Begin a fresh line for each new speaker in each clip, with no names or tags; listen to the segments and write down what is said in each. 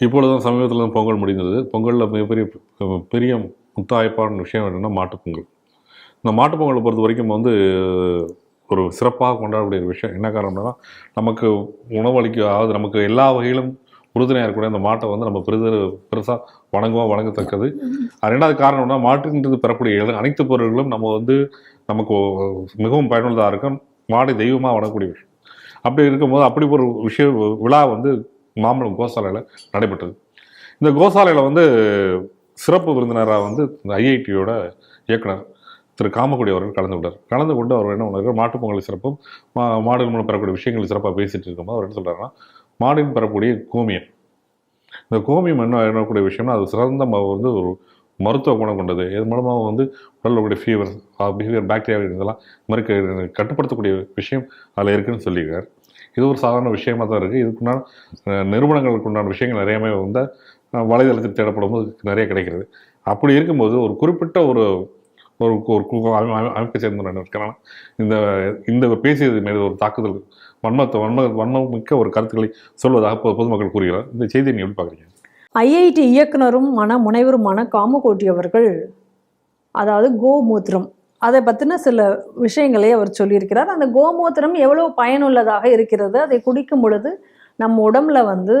இப்பொழுதுதான் சமீபத்தில் பொங்கல் முடிந்தது. பொங்கலில் மிகப்பெரிய பெரிய முத்தாய்ப்பான விஷயம் என்னென்னா மாட்டுப்பொங்கல் இந்த மாட்டுப்பொங்கலை பொறுத்த வரைக்கும் வந்து ஒரு சிறப்பாக கொண்டாடக்கூடிய ஒரு விஷயம். என்ன காரணம்னா நமக்கு உணவளிக்க அதாவது நமக்கு எல்லா வகையிலும் உறுதுணையாக இருக்கக்கூடிய அந்த மாட்டை வந்து நம்ம பெரிது பெருசாக வணங்குவோம் வணங்கத்தக்கது. அது ரெண்டாவது காரணம்னா மாட்டுன்றது பெறக்கூடிய அனைத்து பொருட்களும் நம்ம வந்து நமக்கு மிகவும் பயனுள்ளதாக இருக்கும். மாடை தெய்வமாக வணங்கக்கூடிய விஷயம். அப்படி இருக்கும்போது அப்படி ஒரு விஷய விழா வந்து மாம்பழம் கோசாலையில் நடைபெற்றது. இந்த கோசாலையில் வந்து சிறப்பு விருந்தினராக வந்து இந்த ஐஐடியோட இயக்குனர் திரு காமக்குடி அவர்கள் கலந்து கொண்டார். கலந்து கொண்டு அவர் என்ன பண்ணாரு? மாட்டுப் பொங்கல் சிறப்பும் மா மாடுகள் மூலம் பெறக்கூடிய விஷயங்கள் சிறப்பாக பேசிகிட்டு இருக்கும்போது அவர் என்ன சொல்கிறாருன்னா மாடின் பெறக்கூடிய கோமியம். இந்த கோமியம் என்ன என்னக்கூடிய விஷயம்னா அது சிறந்த வந்து ஒரு மருத்துவ குணம் கொண்டது. இது மூலமாக வந்து உடலில் கூடிய ஃபீவர் பிஹேவியர் பாக்டீரியா இதெல்லாம் மறுக்க மாதிரி கட்டுப்படுத்தக்கூடிய விஷயம் அதில் இருக்குன்னு சொல்லியிருக்காரு. இது ஒரு சாதாரண விஷயமா தான் இருக்குது இதுக்குண்டான நிறுவனங்களுக்கு உண்டான விஷயங்கள் நிறையவே வந்து வலைதளத்தில் தேடப்படும் போது நிறைய கிடைக்கிறது. அப்படி இருக்கும்போது ஒரு குறிப்பிட்ட ஒரு ஒரு ஒரு அமைப்பை சேர்ந்த நான் இந்த இந்த பேசியது மீது ஒரு தாக்குதல் வன்மத்தை வன்ம வன்மம் மிக்க ஒரு கருத்துக்களை சொல்வதாக பொது- பொதுமக்கள் கூறுகிறார். இந்த செய்தியை நீ எப்படி பார்க்குறீங்க?
ஐஐடி இயக்குனரும் மன முனைவருமான காமகோட்டி அவர்கள் அதாவது கோமூத்திரம் அதை பற்றின சில விஷயங்களை அவர் சொல்லியிருக்கிறார். அந்த கோமூத்திரம் எவ்வளோ பயனுள்ளதாக இருக்கிறது? அதை குடிக்கும் பொழுது நம்ம உடம்புல வந்து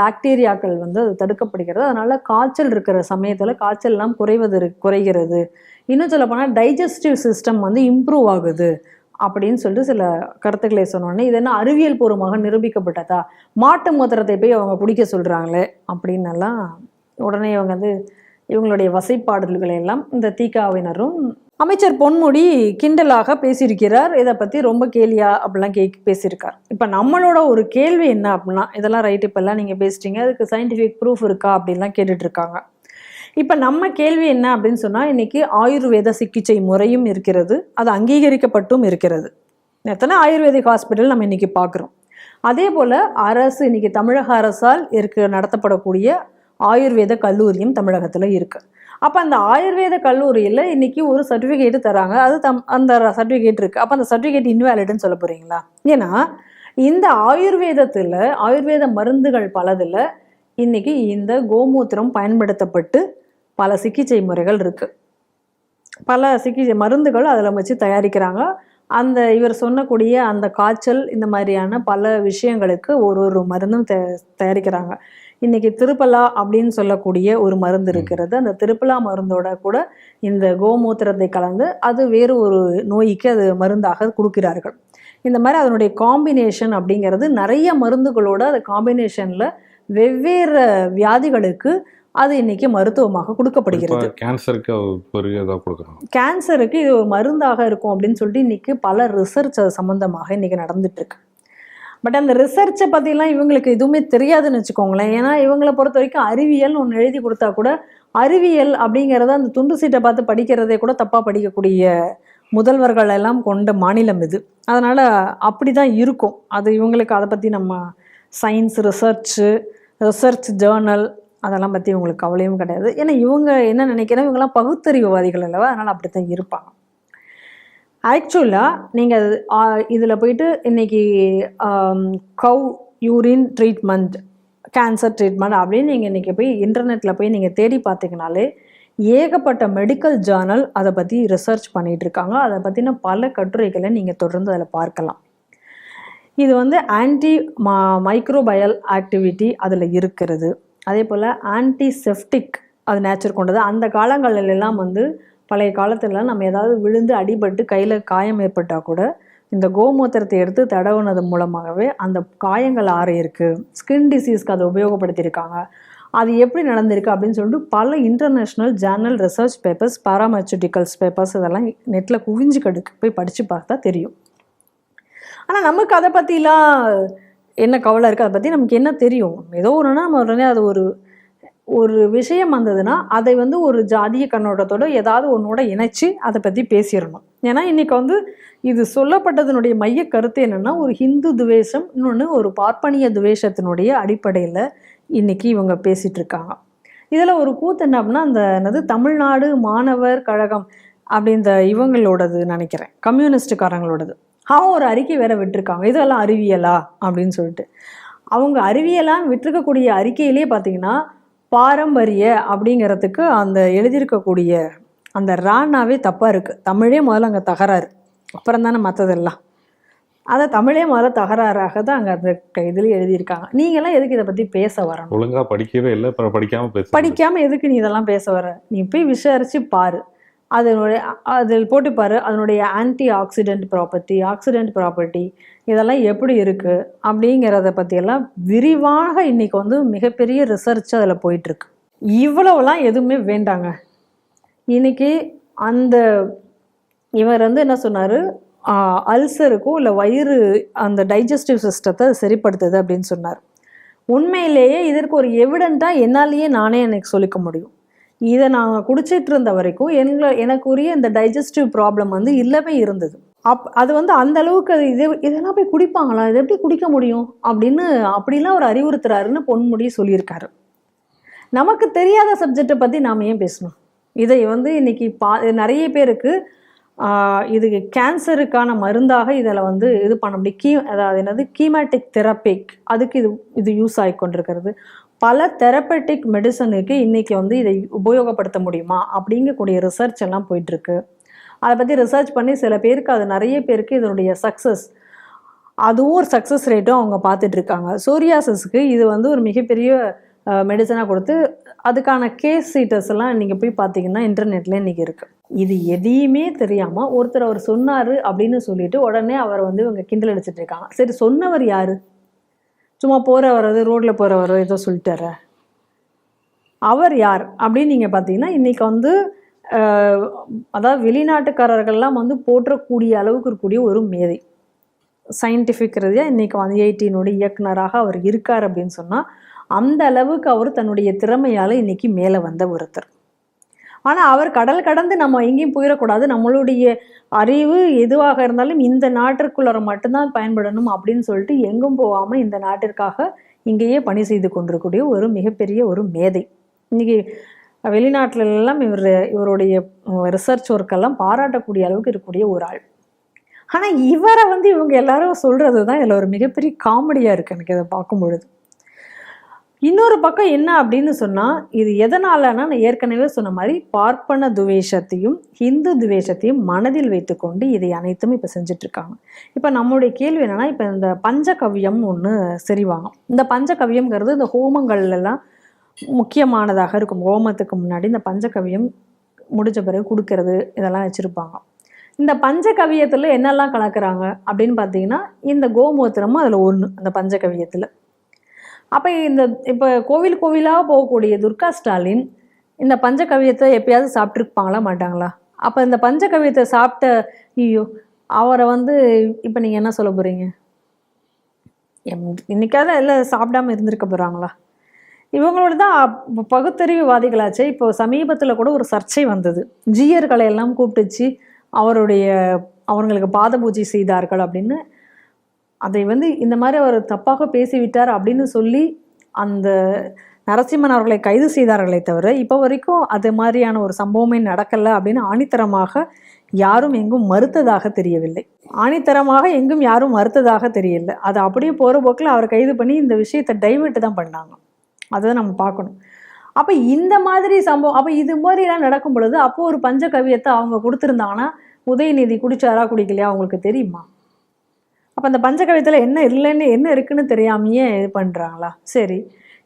பாக்டீரியாக்கள் வந்து அது தடுக்கப்படுகிறது. அதனால் காய்ச்சல் இருக்கிற சமயத்தில் காய்ச்சல்லாம் குறைவது குறைகிறது. இன்னும் சொல்ல போனால் டைஜஸ்டிவ் சிஸ்டம் வந்து இம்ப்ரூவ் ஆகுது அப்படின்னு சொல்லிட்டு சில கருத்துக்களை சொன்னோடனே இது என்ன அறிவியல் பூர்வமாக நிரூபிக்கப்பட்டதா? மாட்டு மூத்திரத்தை போய் அவங்க குடிக்க சொல்கிறாங்களே அப்படின்னெல்லாம் உடனே இவங்க வந்து இவங்களுடைய வசைப்பாடல்களை எல்லாம் இந்த தீகாவினரும் அமைச்சர் பொன்முடி கிண்டலாக பேசியிருக்கிறார். இதை பற்றி ரொம்ப கேலியா அப்படிலாம் கே பேசியிருக்கார். இப்போ நம்மளோட ஒரு கேள்வி என்ன அப்படின்னா இதெல்லாம் ரைட் இப்போல்லாம் நீங்கள் பேசிட்டீங்க. அதுக்கு சயின்டிஃபிக் ப்ரூஃப் இருக்கா அப்படின்லாம் கேட்டுட்ருக்காங்க. இப்போ நம்ம கேள்வி என்ன அப்படின்னு சொன்னால் இன்றைக்கி ஆயுர்வேத சிகிச்சை முறையும் இருக்கிறது. அது அங்கீகரிக்கப்பட்டும் இருக்கிறது. எத்தனை ஆயுர்வேதிக் ஹாஸ்பிட்டல் நம்ம இன்றைக்கி பார்க்குறோம் அதே போல் அரசு இன்னைக்கு தமிழக அரசால் இருக்க நடத்தப்படக்கூடிய ஆயுர்வேத கல்லூரியும் தமிழகத்தில் இருக்குது அப்போ அந்த ஆயுர்வேத கல்லூரியில் இன்னைக்கு ஒரு சர்டிஃபிகேட்டு தராங்க. அது தம் அந்த சர்டிஃபிகேட் இருக்குது அப்போ அந்த சர்டிஃபிகேட் இன்வேலிடுன்னு சொல்ல போகிறீங்களா ஏன்னா இந்த ஆயுர்வேதத்தில் ஆயுர்வேத மருந்துகள் பலதில் இன்னைக்கு இந்த கோமூத்திரம் பயன்படுத்தப்பட்டு பல சிகிச்சை முறைகள் இருக்குது பல சிகிச்சை மருந்துகள் அதில் வச்சு தயாரிக்கிறாங்க. அந்த இவர் சொன்னக்கூடிய அந்த காய்ச்சல் இந்த மாதிரியான பல விஷயங்களுக்கு ஒரு ஒரு மருந்தும் தயாரிக்கிறாங்க. இன்னைக்கு திருப்பலா அப்படின்னு சொல்லக்கூடிய ஒரு மருந்து இருக்கிறது. அந்த திருப்பலா மருந்தோட கூட இந்த கோமூத்திரத்தை கலந்து அது வேறு ஒரு நோய்க்கு அது மருந்தாக கொடுக்கிறார்கள். இந்த மாதிரி அதனுடைய காம்பினேஷன் அப்படிங்கிறது நிறைய மருந்துகளோட அது காம்பினேஷனில் வெவ்வேறு வியாதிகளுக்கு அது இன்னைக்கு மருத்துவமாக கொடுக்கப்படுகிறது.
கேன்சருக்கு
கேன்சருக்கு இது ஒரு மருந்தாக இருக்கும் அப்படின்னு சொல்லிட்டு இன்னைக்கு பல ரிசர்ச் அது சம்மந்தமாக இன்னைக்கு நடந்துட்டு இருக்கு. பட் அந்த ரிசர்ச்சை பற்றிலாம் இவங்களுக்கு எதுவுமே தெரியாதுன்னு வச்சுக்கோங்களேன். ஏன்னா இவங்களை பொறுத்த வரைக்கும் அறிவியல்னு ஒன்று எழுதி கொடுத்தா கூட அறிவியல் அப்படிங்கிறத அந்த துண்டு சீட்டை பார்த்து படிக்கிறதே கூட தப்பாக படிக்கக்கூடிய முதல்வர்கள் எல்லாம் கொண்ட மாநிலம் இது. அதனால் அப்படி தான் இருக்கும். அது இவங்களுக்கு அதை பற்றி நம்ம சயின்ஸ் ரிசர்ச்சு ரிசர்ச் ஜேர்னல் அதெல்லாம் பற்றி இவங்களுக்கு கவலையும் கிடையாது. ஏன்னா இவங்க என்ன நினைக்கிறேன் இவங்கெல்லாம் பகுத்தறிவுவாதிகள் அல்லவா? அதனால் அப்படி தான் இருப்பாங்க. ஆக்சுவலாக நீங்கள் இதில் போயிட்டு இன்றைக்கி cow urine treatment cancer treatment அப்படின்னு நீங்கள் இன்றைக்கி போய் இன்டர்நெட்டில் போய் நீங்கள் தேடி பார்த்தீங்கனாலே ஏகப்பட்ட மெடிக்கல் ஜேர்னல் அதை பற்றி ரிசர்ச் பண்ணிகிட்டு இருக்காங்க. அதை பற்றின பல கட்டுரைகளை நீங்கள் தொடர்ந்து அதில் பார்க்கலாம். இது வந்து ஆன்டி மா மைக்ரோபயல் ஆக்டிவிட்டி அதில் இருக்கிறது. அதே போல் ஆன்டிசெப்டிக் அது நேச்சர் கொண்டது. அந்த காலங்களிலெல்லாம் வந்து பழைய காலத்தில் நம்ம ஏதாவது விழுந்து அடிபட்டு கையில் காயம் ஏற்பட்டால் கூட இந்த கோமூத்திரத்தை எடுத்து தடவுனது மூலமாகவே அந்த காயங்கள் ஆறியிருக்கு ஸ்கின் டிசீஸ்க்கு அதை உபயோகப்படுத்தியிருக்காங்க. அது எப்படி நடந்திருக்கு அப்படின்னு சொல்லிட்டு பல international journal research papers pharmaceuticals papers இதெல்லாம் நெட்டில் குவிஞ்சு கடுக்கு. போய் படித்து பார்த்தா தெரியும். ஆனால் நமக்கு அதை பற்றிலாம் என்ன கவலை இருக்குது அதை பற்றி நமக்கு என்ன தெரியும்? ஏதோ ஒன்றுனா நம்ம உடனே அது ஒரு ஒரு விஷயம் வந்ததுன்னா அதை வந்து ஒரு ஜாதிய கண்ணோட்டத்தோட ஏதாவது ஒன்றோட இணைச்சி அதை பற்றி பேசிடணும். ஏன்னா இன்றைக்கி வந்து இது சொல்லப்பட்டதனுடைய மைய கருத்து என்னென்னா ஒரு ஹிந்து துவேஷம் இன்னொன்று ஒரு பார்ப்பனிய துவேஷத்தினுடைய அடிப்படையில் இன்னைக்கு இவங்க பேசிகிட்ருக்காங்க இதில் ஒரு கூத்து என்ன அப்படின்னா அந்த என்னது தமிழ்நாடு மாணவர் கழகம் அப்படின்ற இவங்களோடது நினைக்கிறேன். கம்யூனிஸ்டுக்காரங்களோடது அவன் ஒரு அறிக்கை வேற விட்டுருக்காங்க. இதெல்லாம் அறிவியலா அப்படின்னு சொல்லிட்டு. அவங்க அறிவியலாக விட்டுருக்கக்கூடிய அறிக்கையிலே பார்த்தீங்கன்னா பாரம்பரிய அப்படிங்கிறதுக்கு அந்த எழுதியிருக்கக்கூடிய அந்த ரானாவே தப்பாக இருக்குது தமிழே முதல்ல அங்கே தகராறு. அப்புறம் தானே மற்றதெல்லாம் அதை தமிழே முதல்ல தகராறாக தான் அங்கே அந்த க- இதுல எழுதியிருக்காங்க. நீங்களாம் எதுக்கு இதை பற்றி பேச வரணும்?
ஒழுங்கா படிக்கவே இல்லை அப்புறம் படிக்காம பேச
படிக்காம எதுக்கு நீ இதெல்லாம் பேச வர? நீ போய் விசாரிச்சு பாரு. அதனுடைய அதில் போட்டுப்பார் அதனுடைய antioxidant property oxidant property இதெல்லாம் எப்படி இருக்குது அப்படிங்கிறத பற்றியெல்லாம் விரிவாக இன்னைக்கு வந்து மிகப்பெரிய ரிசர்ச் அதில் போயிட்டுருக்கு. இவ்வளவுலாம் எதுவுமே வேண்டாங்க. இன்றைக்கி அந்த இவர் வந்து என்ன சொன்னார்? அல்சருக்கும் இல்லை வயிறு அந்த டைஜஸ்டிவ் சிஸ்டத்தை சரிப்படுத்துது அப்படின்னு சொன்னார். உண்மையிலேயே இதற்கு ஒரு எவிடண்ட்டாக என்னாலேயே நானே எனக்கு சொல்லிக்க முடியும். இதை நான் குடிச்சிட்டு இருந்த வரைக்கும் எங்களை எனக்குரிய இந்த டைஜஸ்டிவ் ப்ராப்ளம் வந்து இல்லவே இருந்தது. அப் அது வந்து அந்த அளவுக்கு அது இது இதெல்லாம் போய் குடிப்பாங்களா? இது எப்படி குடிக்க முடியும்? அப்படின்னு அப்படிலாம் அவர் அறிவுறுத்துறாருன்னு பொன்முடி சொல்லியிருக்காரு. நமக்கு தெரியாத சப்ஜெக்டை பற்றி நாம் ஏன் பேசணும்? இதை வந்து இன்னைக்கு பா நிறைய பேருக்கு ஆஹ், கேன்சருக்கான மருந்தாக இதில் வந்து இது பண்ண முடியும். கீ அதாவது என்னது? கீமேட்டிக் தெரப்பிக் அதுக்கு இது இது யூஸ் ஆகி கொண்டிருக்கிறது பல தெரப்பட்டிக் மெடிசனுக்கு இன்னைக்கு வந்து இதை உபயோகப்படுத்த முடியுமா? அப்படிங்கக்கூடிய ரிசர்ச் எல்லாம் போயிட்டுருக்கு. அதை பற்றி ரிசர்ச் பண்ணி சில பேருக்கு அது நிறைய பேருக்கு இதனுடைய சக்ஸஸ் அதுவும் ஒரு சக்ஸஸ் ரேட்டும் அவங்க பார்த்துட்ருக்காங்க இருக்காங்க இது வந்து ஒரு மிகப்பெரிய மெடிசனாக கொடுத்து அதுக்கான கேஸ் சீட்டர்ஸ் எல்லாம் நீங்கள் போய் பார்த்தீங்கன்னா இன்டர்நெட்டில் இன்றைக்கி இருக்குது இது எதையுமே தெரியாமல் ஒருத்தர் அவர் சொன்னார் அப்படின்னு சொல்லிட்டு உடனே அவரை வந்து இவங்க கிண்டல் அடிச்சிட்டு இருக்காங்க சரி சொன்னவர் யார்? சும்மா போகிற வர்றது ரோட்டில் போகிற வர்றது ஏதோ சொல்லிட்டார அவர் யார்? அப்படின்னு நீங்கள் பார்த்தீங்கன்னா இன்றைக்கி வந்து அதாவது வெளிநாட்டுக்காரர்கள்லாம் வந்து போற்றக்கூடிய அளவுக்கு இருக்கக்கூடிய ஒரு மேதை. சயின்டிஃபிக் ரீதியாக இன்றைக்கி வந்து ஐஐடியினுடைய இயக்குனராக அவர் இருக்கார் அப்படின்னு சொன்னால் அந்த அளவுக்கு அவர் தன்னுடைய திறமையால் இன்றைக்கி மேலே வந்த ஒருத்தர். ஆனால் அவர் கடல் கடந்து நம்ம எங்கேயும் போயிடக்கூடாது. நம்மளுடைய அறிவு எதுவாக இருந்தாலும் இந்த நாட்டிற்குள்ளார மட்டும்தான் பயன்படணும் அப்படின்னு சொல்லிட்டு எங்கும் போகாமல் இந்த நாட்டிற்காக இங்கேயே பணி செய்து கொண்டிருக்கக்கூடிய ஒரு மிகப்பெரிய ஒரு மேதை. இன்றைக்கி வெளிநாட்டிலெல்லாம் இவர் இவருடைய ரிசர்ச் ஒர்க்கெல்லாம் பாராட்டக்கூடிய அளவுக்கு இருக்கக்கூடிய ஒரு ஆள். ஆனால் இவரை வந்து இவங்க எல்லாரும் சொல்கிறது தான் இதில் ஒரு மிகப்பெரிய காமெடியாக இருக்குது எனக்கு இதை பார்க்கும் பொழுது. இன்னொரு பக்கம் என்ன அப்படின்னு சொன்னால் இது எதனாலனா நான் ஏற்கனவே சொன்ன மாதிரி பார்ப்பன துவேஷத்தையும் ஹிந்து துவேஷத்தையும் மனதில் வைத்துக்கொண்டு இதை அனைத்தும் இப்போ செஞ்சிட்ருக்காங்க. இப்போ நம்மளுடைய கேள்வி என்னென்னா இப்போ இந்த பஞ்சகவ்யம் ஒன்று சரிவாங்க இந்த பஞ்சகவ்யம்ங்கிறது இந்த ஹோமங்கள்லாம் முக்கியமானதாக இருக்கும். ஹோமத்துக்கு முன்னாடி இந்த பஞ்சகவியம் முடிஞ்ச பிறகு கொடுக்கறது இதெல்லாம் வச்சுருப்பாங்க. இந்த பஞ்சகவியத்தில் என்னெல்லாம் கலக்குறாங்க அப்படின்னு பார்த்தீங்கன்னா இந்த கோமூத்திரமும் அதில் ஒன்று அந்த பஞ்சகவியத்தில். அப்போ இந்த இப்போ கோவில் கோவிலாக போகக்கூடிய துர்கா ஸ்டாலின் இந்த பஞ்சகவியத்தை எப்பயாவது சாப்பிட்ருப்பாங்களா மாட்டாங்களா? அப்போ இந்த பஞ்சகவியத்தை சாப்பிட்ட ஐயோ அவரை வந்து இப்போ நீங்கள் என்ன சொல்ல போகிறீங்க இன்னைக்காவது எல்லாம் சாப்பிடாம இருந்திருக்க போகிறாங்களா இவங்களோட தான் ப- பகுத்தறிவுவாதிகளாச்சே. இப்போ சமீபத்தில் கூட ஒரு சர்ச்சை வந்தது. ஜீயர்களை எல்லாம் கூப்பிட்டுச்சு அவருடைய அவங்களுக்கு பாத பூஜை செய்தார்கள் அப்படின்னு. அதை வந்து இந்த மாதிரி அவர் தப்பாக பேசிவிட்டார் அப்படின்னு சொல்லி அந்த நரசிம்மன் அவர்களை கைது செய்தார்களே தவிர இப்போ வரைக்கும் அது மாதிரியான ஒரு சம்பவமே நடக்கலை அப்படின்னு ஆணித்தரமாக யாரும் எங்கும் மறுத்ததாக தெரியவில்லை. ஆணித்தரமாக எங்கும் யாரும் மறுத்ததாக தெரியல அது அப்படியே போகிற போக்கில் அவர் கைது பண்ணி இந்த விஷயத்தை டைவெர்ட் தான் பண்ணாங்க. அதை நம்ம பார்க்கணும். அப்போ இந்த மாதிரி சம்பவம் அப்போ இது மாதிரிலாம் நடக்கும் பொழுது அப்போ ஒரு பஞ்ச கவியத்தை அவங்க கொடுத்துருந்தாங்கன்னா உதயநிதி குடிச்சாரா குடிக்கலையா அவங்களுக்கு தெரியுமா? அப்போ அந்த பஞ்சகவியத்தில் என்ன இல்லைன்னு என்ன இருக்குன்னு தெரியாமையே இது பண்ணுறாங்களா சரி.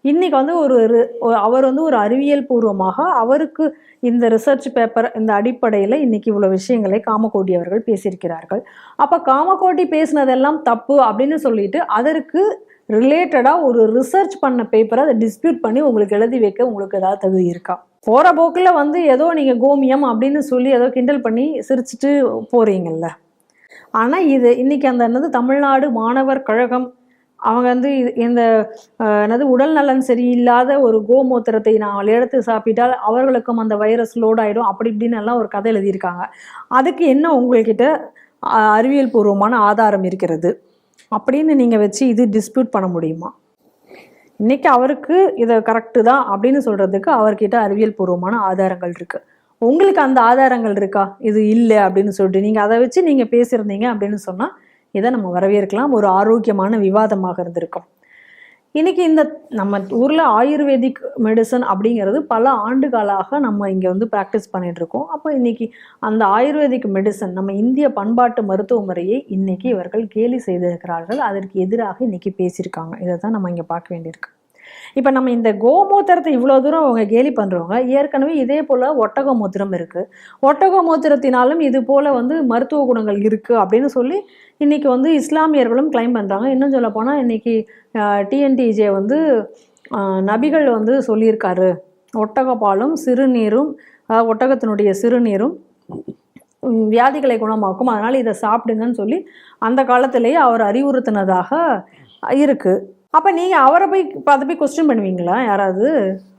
இன்றைக்கி வந்து ஒரு அவர் வந்து ஒரு அறிவியல் பூர்வமாக அவருக்கு இந்த ரிசர்ச் பேப்பர் இந்த அடிப்படையில் இன்றைக்கி இவ்வளோ விஷயங்களை காமகோட்டி அவர்கள் பேசியிருக்கிறார்கள். அப்போ காமகோட்டி பேசினதெல்லாம் தப்பு அப்படின்னு சொல்லிட்டு அதற்கு ரிலேட்டடாக ஒரு ரிசர்ச் பண்ண பேப்பரை அதை டிஸ்பியூட் பண்ணி உங்களுக்கு எழுதி வைக்க உங்களுக்கு ஏதாவது தகுதி இருக்கா? போகிற போக்கில் வந்து ஏதோ நீங்கள் கோமியம் அப்படின்னு சொல்லி ஏதோ கிண்டல் பண்ணி சிரிச்சிட்டு போகிறீங்கல்ல ஆனால் இது இன்றைக்கி அந்த என்னது தமிழ்நாடு மாணவர் கழகம் அவங்க வந்து இது- இந்த என்னது உடல் நலன் சரியில்லாத ஒரு கோமூத்திரத்தை நான் எடுத்து சாப்பிட்டால் அவர்களுக்கும் அந்த வைரஸ் லோட் ஆகிடும் அப்படி இப்படின்னு எல்லாம் ஒரு கதை எழுதியிருக்காங்க. அதுக்கு என்ன உங்கள்கிட்ட அறிவியல் பூர்வமான ஆதாரம் இருக்கிறது? அப்படின்னு நீங்கள் வச்சு இது டிஸ்பியூட் பண்ண முடியுமா? இன்றைக்கி அவருக்கு இதை கரெக்டு தான் அப்படின்னு சொல்கிறதுக்கு அவர்கிட்ட அறிவியல் பூர்வமான ஆதாரங்கள் இருக்குது உங்களுக்கு அந்த ஆதாரங்கள் இருக்கா? இது இல்லை அப்படின்னு சொல்லிட்டு. நீங்கள் அதை வச்சு நீங்கள் பேசியிருந்தீங்க அப்படின்னு சொன்னால் இதை நம்ம வரவேற்கலாம். ஒரு ஆரோக்கியமான விவாதமாக இருந்திருக்கும். இன்றைக்கி இந்த நம்ம ஊரில் ஆயுர்வேதிக் மெடிசன் அப்படிங்கிறது பல ஆண்டுகளாக நம்ம இங்கே வந்து ப்ராக்டிஸ் பண்ணிகிட்ருக்கோம் இருக்கோம். அப்போ இன்றைக்கி அந்த ஆயுர்வேதிக் மெடிசன் நம்ம இந்திய பண்பாட்டு மருத்துவ முறையை இன்றைக்கி இவர்கள் கேலி செய்திருக்கிறார்கள். அதற்கு எதிராக இன்றைக்கி பேசியிருக்காங்க. இதை தான் நம்ம இங்கே பார்க்க வேண்டியிருக்கு. இப்போ நம்ம இந்த கோமூத்திரத்தை இவ்வளோ தூரம் அவங்க கேலி பண்ணுறவங்க ஏற்கனவே இதே போல் ஒட்டக மூத்திரம் இருக்குது ஒட்டக மூத்திரத்தினாலும் இது போல் வந்து மருத்துவ குணங்கள் இருக்குது அப்படின்னு சொல்லி இன்னைக்கு வந்து இஸ்லாமியர்களும் கிளைம் பண்ணுறாங்க இன்னும் சொல்ல போனால் இன்னைக்கு டிஎன்டிஜே வந்து நபிகள் வந்து சொல்லியிருக்காரு. ஒட்டகப்பாலும் சிறுநீரும் ஒட்டகத்தினுடைய சிறுநீரும் வியாதிகளை குணமாக்கும். அதனால் இதை சாப்பிடுங்கன்னு சொல்லி அந்த காலத்திலேயே அவர் அறிவுறுத்தினதாக இருக்குது அப்போ நீங்கள் அவரை போய் அதை போய் கொஸ்டின் பண்ணுவீங்களா? யாராவது?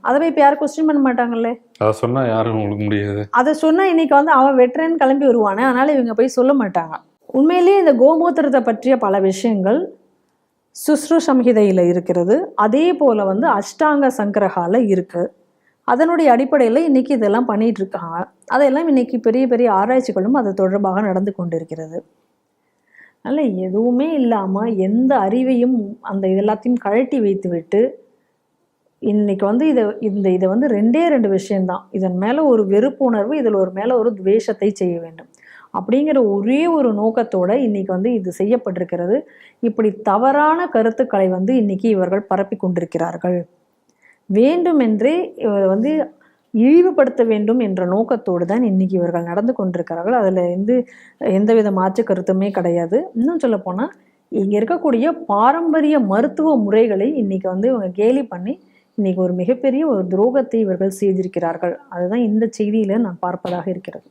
அதை போய் இப்போ யாரும் கொஸ்டின் பண்ண மாட்டாங்களே?
அதை சொன்னா யாரும் உங்களுக்கு முடியாது.
அதை சொன்னா இன்னைக்கு வந்து அவன் வெட்டுறேன்னு கிளம்பி வருவானே அதனால இவங்க போய் சொல்ல மாட்டாங்க. உண்மையிலேயே இந்த கோமூத்திரத்தை பற்றிய பல விஷயங்கள் சுஸ்ரு சம்ஹிதையில் இருக்கிறது. அதே போல் வந்து அஷ்டாங்க சங்கரகால இருக்கு. அதனுடைய அடிப்படையில் இன்னைக்கு இதெல்லாம் பண்ணிட்டு இருக்காங்க. அதெல்லாம் இன்னைக்கு பெரிய பெரிய ஆராய்ச்சிகளும் அது தொடர்பாக நடந்து கொண்டிருக்கிறது. அதனால் எதுவுமே இல்லாமல் எந்த அறிவையும் அந்த இது எல்லாத்தையும் கழட்டி வைத்து விட்டு இன்னைக்கு வந்து இதை இந்த இதை வந்து ரெண்டே ரெண்டு விஷயம்தான். இதன் மேலே ஒரு வெறுப்புணர்வு இதில் ஒரு மேலே ஒரு துவேஷத்தை செய்ய வேண்டும். அப்படிங்கிற ஒரே ஒரு நோக்கத்தோடு இன்னைக்கு வந்து இது செய்யப்பட்டிருக்கிறது. இப்படி தவறான கருத்துக்களை வந்து இன்னைக்கு இவர்கள் பரப்பி கொண்டிருக்கிறார்கள். வேண்டுமென்றே இவர் வந்து இழிவுபடுத்த வேண்டும் என்ற நோக்கத்தோடு தான் இன்னைக்கு இவர்கள் நடந்து கொண்டிருக்கிறார்கள். அதில் வந்து எந்தவித மாற்று கருத்துமே கிடையாது. இன்னும் சொல்ல போனால் இங்கே இருக்கக்கூடிய பாரம்பரிய மருத்துவ முறைகளை இன்னைக்கு வந்து இவங்க கேலி பண்ணி இன்னைக்கு ஒரு மிகப்பெரிய ஒரு துரோகத்தை இவர்கள் செய்திருக்கிறார்கள். அதுதான் இந்த செய்தியில நான் பார்ப்பதாக இருக்கிறது.